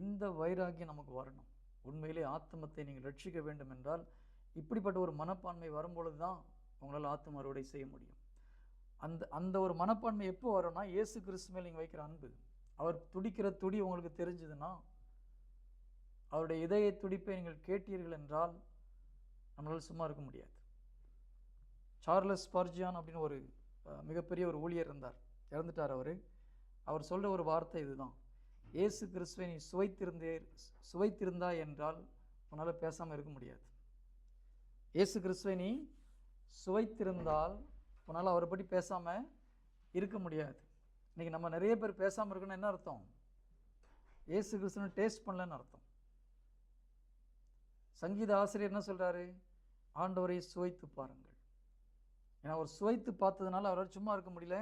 இந்த வைராகியம் நமக்கு வரணும். உண்மையிலே ஆத்மத்தை நீங்கள் ரட்சிக்க வேண்டும் என்றால் இப்படிப்பட்ட ஒரு மனப்பான்மை வரும்பொழுது தான் உங்களால் ஆத்ம அறுவடை செய்ய முடியும். அந்த அந்த ஒரு மனப்பான்மை எப்போ வரும்னா இயேசு கிறிஸ்து மேல் நீங்கள் வைக்கிற அன்பு. அவர் துடிக்கிற துடி உங்களுக்கு தெரிஞ்சதுன்னா அவருடைய இதய துடிப்பை நீங்கள் கேட்டீர்கள் என்றால் நம்மளால் சும்மா இருக்க முடியாது. சார்லஸ் பர்ஜியான் அப்படின்னு ஒரு மிகப்பெரிய ஒரு ஊழியர் இருந்தார். இறந்துட்டார் அவர். அவர் சொல்கிற ஒரு வார்த்தை இதுதான். இயேசு கிறிஸ்துவை நீ சுவைத்திருந்தே சுவைத்திருந்தா என்றால் உன்னால் பேசாமல் இருக்க முடியாது. இயேசு கிறிஸ்துவை நீ சுவைத்திருந்தால் உன்னால் அவரை பற்றி பேசாமல் இருக்க முடியாது. இன்றைக்கி நம்ம நிறைய பேர் பேசாமல் இருக்கணும்னா என்ன அர்த்தம்? ஏசு கிறிஸ்துவனை டேஸ்ட் பண்ணலன்னு அர்த்தம். சங்கீத ஆசிரியர் என்ன சொல்கிறாரு ஆண்டவரை சுவைத்து பாருங்கள். ஏன்னா அவர் சுவைத்து பார்த்ததுனால அவரால் சும்மா இருக்க முடியல.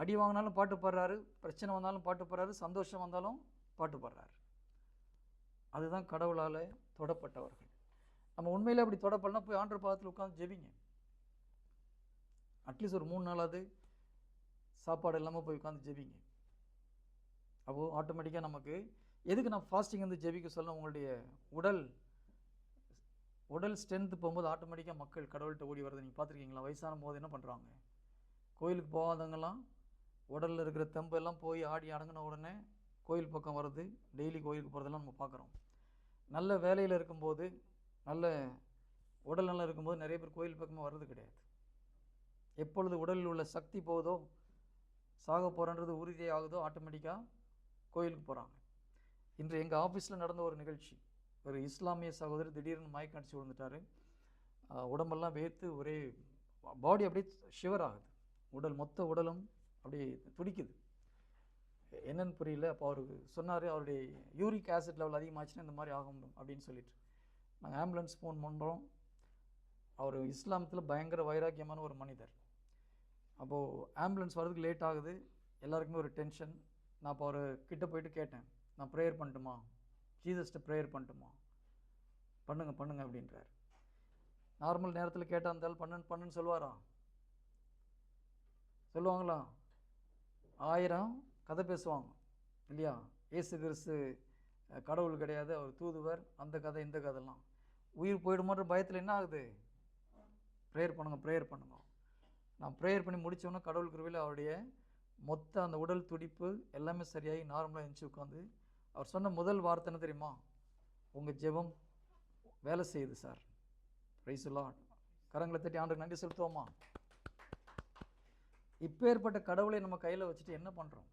அடி வாங்கினாலும் பாட்டு பாடுறாரு பிரச்சனை வந்தாலும் பாட்டு பாடுறாரு சந்தோஷம் வந்தாலும் பாட்டு பாடுறாரு. அதுதான் கடவுளால் தொடப்பட்டவர்கள். நம்ம உண்மையில் அப்படி தொடப்படலாம் போய் ஆண்டர் பாதத்தில் உட்காந்து ஜெபிங்க. அட்லீஸ்ட் ஒரு மூணு நாளாவது சாப்பாடு இல்லாமல் போய் உட்காந்து ஜெபிங்க. அப்போது ஆட்டோமேட்டிக்காக நமக்கு எதுக்கு நான் ஃபாஸ்டிங் வந்து ஜெபிக்க சொல்ல உங்களுடைய உடல் உடல் ஸ்ட்ரென்த்து போகும்போது ஆட்டோமேட்டிக்காக மக்கள் கடவுள்கிட்ட ஓடி வரதை நீங்கள் பார்த்துருக்கீங்களா? வயசான போது என்ன பண்ணுறாங்க கோயிலுக்கு போகாதவங்கலாம் உடலில் இருக்கிற தெம்பு எல்லாம் போய் ஆடி அடங்கின உடனே கோயில் பக்கம் வர்றது டெய்லி கோயிலுக்கு போகிறதெல்லாம் நம்ம பார்க்குறோம். நல்ல வேலையில் இருக்கும்போது நல்ல உடல் நல்லா இருக்கும்போது நிறைய பேர் கோயில் பக்கமாக வர்றது கிடையாது. எப்பொழுது உடலில் உள்ள சக்தி போகுதோ சாக போகிறன்றது உறுதியாகுதோ ஆட்டோமேட்டிக்காக கோயிலுக்கு போகிறாங்க இன்று எங்கள் ஆஃபீஸில் நடந்த ஒரு நிகழ்ச்சி. ஒரு இஸ்லாமிய சகோதரர் திடீர்னு மயக்கம் அடிச்சு விழுந்துட்டார். உடம்பெல்லாம் வேர்த்து ஒரே பாடி அப்படியே ஷிவர் ஆகுது. உடல் மொத்த உடலும் அப்படியே துடிக்குது. என்னன்னு புரியல. அப்போ அவருக்கு சொன்னார் அவருடைய யூரிக் ஆசிட் லெவல் அதிகமாச்சுன்னா இந்த மாதிரி ஆகும் அப்படின்னு சொல்லிட்டு. நாங்கள் ஆம்புலன்ஸ் ஃபோன் பண்ணுறோம் அவர் இஸ்லாமத்தில் பயங்கர வைராக்கியமான ஒரு மனிதர். அப்போது ஆம்புலன்ஸ் வர்றதுக்கு லேட் ஆகுது. எல்லாருக்குமே ஒரு டென்ஷன். நான் இப்போ அவர் கிட்ட போயிட்டு கேட்டேன். நான் ப்ரேயர் பண்ணட்டுமா? ஜீசஸ்ட்டு ப்ரேயர் பண்ணட்டுமா? பண்ணுங்க பண்ணுங்க அப்படின்றார். நார்மல் நேரத்தில் கேட்டால் இருந்தாலும் பண்ணுன்னு பண்ணுன்னு சொல்லுவாரா? சொல்லுவாங்களா? ஆயிரம் கதை பேசுவாங்க இல்லையா? இயேசு கிறிஸ்து கடவுள் கிடையாது அவர் தூதுவர் அந்த கதை இந்த கதைலாம். உயிர் போயிடுமோன்ற பயத்தில் என்ன ஆகுது? ப்ரேயர் பண்ணுங்க ப்ரேயர் பண்ணுங்க. நான் ப்ரேயர் பண்ணி முடித்தோன்னே கடவுள் கிருவியில் அவருடைய மொத்த அந்த உடல் துடிப்பு எல்லாமே சரியாகி நார்மலாக எழுந்துச்சு உட்காந்து அவர் சொன்ன முதல் வார்த்தை என்ன தெரியுமா? உங்கள் ஜெபம் வேலை செய்யுது சார் ரைஸ் கரங்களை தட்டி ஆண்டுக்கு நன்றி செலுத்துவோமா? இப்பேற்பட்ட கடவுளை நம்ம கையில் வச்சுட்டு என்ன பண்ணுறோம்